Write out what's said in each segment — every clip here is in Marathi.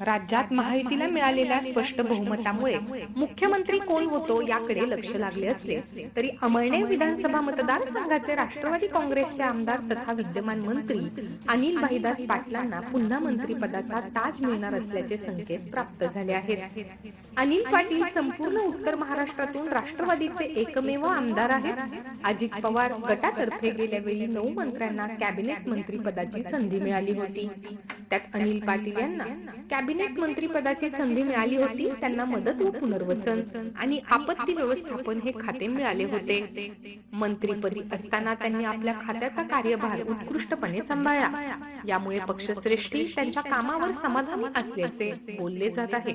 राज्यात महायुतीला मिळालेल्या स्पष्ट बहुमतामुळे मुख्यमंत्री कोण होतो याकडे लक्ष लागले असले तरी अमळनेर विधानसभा मतदारसंघाचे राष्ट्रवादी काँग्रेसचे आमदार तथा विद्यमान मंत्री अनिल भाईदास पाटलांना पुन्हा मंत्रीपदाचा ताज मिळणार असल्याचे संकेत प्राप्त झाले आहेत. अनिल पाटील संपूर्ण उत्तर महाराष्ट्रातून राष्ट्रवादीचे एकमेव आमदार आहेत. अजित पवार गटातर्फे गेल्या वेळी नऊ मंत्र्यांना कॅबिनेट मंत्रीपदाची संधी मिळाली होती. त्यात अनिल पाटील यांना कॅबिनेट मंत्रीपदाची संधी मिळाली होती त्यांना मदत व पुनर्वसन आणि आपत्ती व्यवस्थापन हे खाते मिळाले होते. मंत्रीपदी असताना त्यांनी आपल्या खात्याचा कार्यभार उत्कृष्टपणे सांभाळला. यामुळे पक्षश्रेष्ठी त्यांच्या कामावर समाधानी असल्याचे बोलले जात आहे.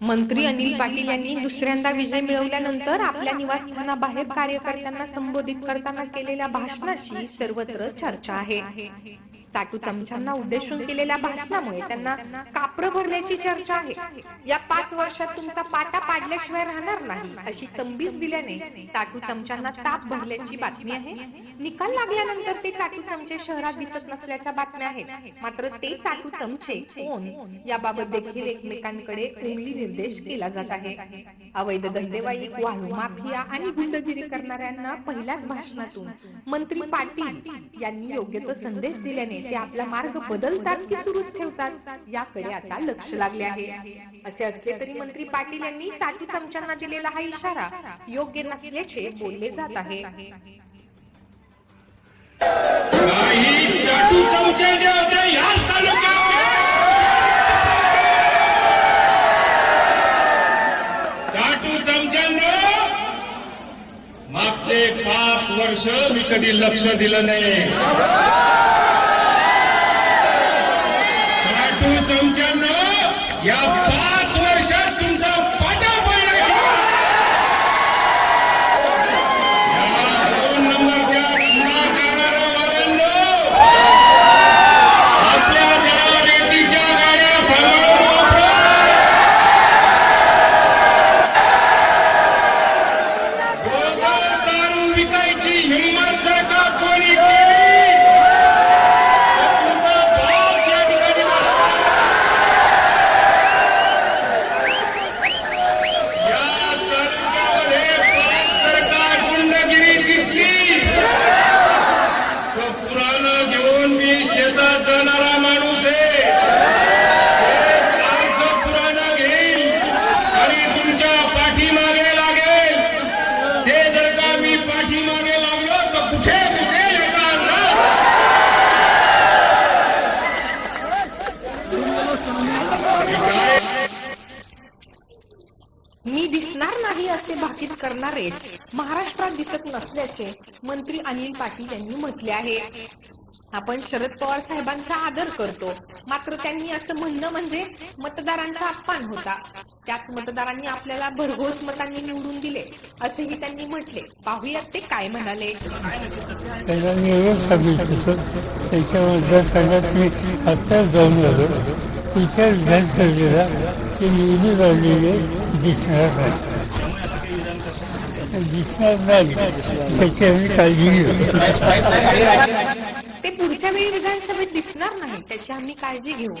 मंत्री अनिल पाटील यांनी दुसऱ्यांदा विजय मिळवल्यानंतर आपल्या निवासस्थानाबाहेर कार्यकर्त्यांना संबोधित करताना केलेल्या भाषणाची सर्वत्र चर्चा आहे. चाटू चमच्यांना उद्देशून केलेल्या भाषणामुळे त्यांना कापरं भरल्याची चर्चा आहे. या पाच वर्षात तुमचा पाटा पाडल्याशिवाय राहणार नाही. अशी तंबीस दिल्याने चाटू चमच्यांना ताप भरल्याची बातमी आहे. निकाल लागल्यानंतर ते चाटू चमचे शहरात दिसत नसल्याच्या बातम्या आहेत. मात्र ते चाटू चमचे कोण याबाबत देखील एकमेकांकडे उंगली निर्देश केला जात आहे. अवैध धंदेवाईक वाळू माफिया आणि गुंडगिरी करणाऱ्यांना पहिल्याच भाषणातून मंत्री पाटील यांनी योग्य तो संदेश दिल्याने ते आपला मार्ग बदलतात की सुरूच ठेवतात? याकडे आता लक्ष लागले आहे. असे असले तरी मंत्री पाटील यांनी चाटी चमच्यांना दिलेला हा इशारा योग्य नसल्याचे बोलले जात आहे. मागचे पाच वर्ष मी कधी लक्ष दिलं नाही. या करणारेच महाराष्ट्रात दिसत नसल्याचे मंत्री अनिल पाटील यांनी म्हटले आहे. आपण शरद पवार साहेबांचा आदर करतो. मात्र त्यांनी असं म्हणणं म्हणजे मतदारांचा अपमान होता. त्याच मतदारांनी आपल्याला भरघोस मतांनी निवडून दिले असेही त्यांनी म्हटले. पाहूयात ते काय म्हणाले. त्याला त्याच्या मतदारसंघात मी आत्ताच जाऊन विधानसभेला ते निवडून आलेले दिसणार नाही. दिसणार नाही काळजी घेऊ ते पुढच्या वेळी विधानसभेत दिसणार नाही त्याची आम्ही काळजी घेऊ.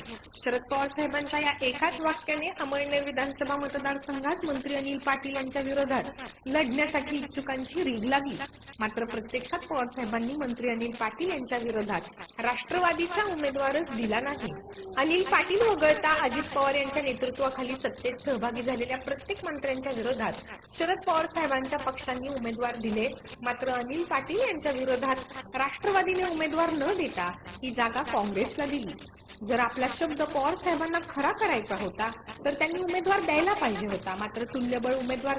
शरद पवार साहेबांच्या या एकाच वाक्याने अमळनेर विधानसभा मतदारसंघात मंत्री अनिल पाटील यांच्या विरोधात लढण्यासाठी इच्छुकांची रीग लागली. मात्र प्रत्यक्षात पवार साहेबांनी मंत्री अनिल पाटील यांच्या विरोधात राष्ट्रवादीचा उमेदवारच दिला नाही. अनिल पाटील वगळता अजित पवार यांच्या नेतृत्वाखाली सत्तेत सहभागी झालेल्या प्रत्येक मंत्र्यांच्या विरोधात शरद पवार साहेबांच्या पक्षांनी उमेदवार दिले. मात्र अनिल पाटील यांच्या विरोधात राष्ट्रवादीने उमेदवार न देता ही जागा काँग्रेसला दिली. जर आपला शब्द पवार साहेबांना खरा करायचा होता तर त्यांनी उमेदवार द्यायला पाहिजे होता. मात्र तुल्यबळ उमेदवार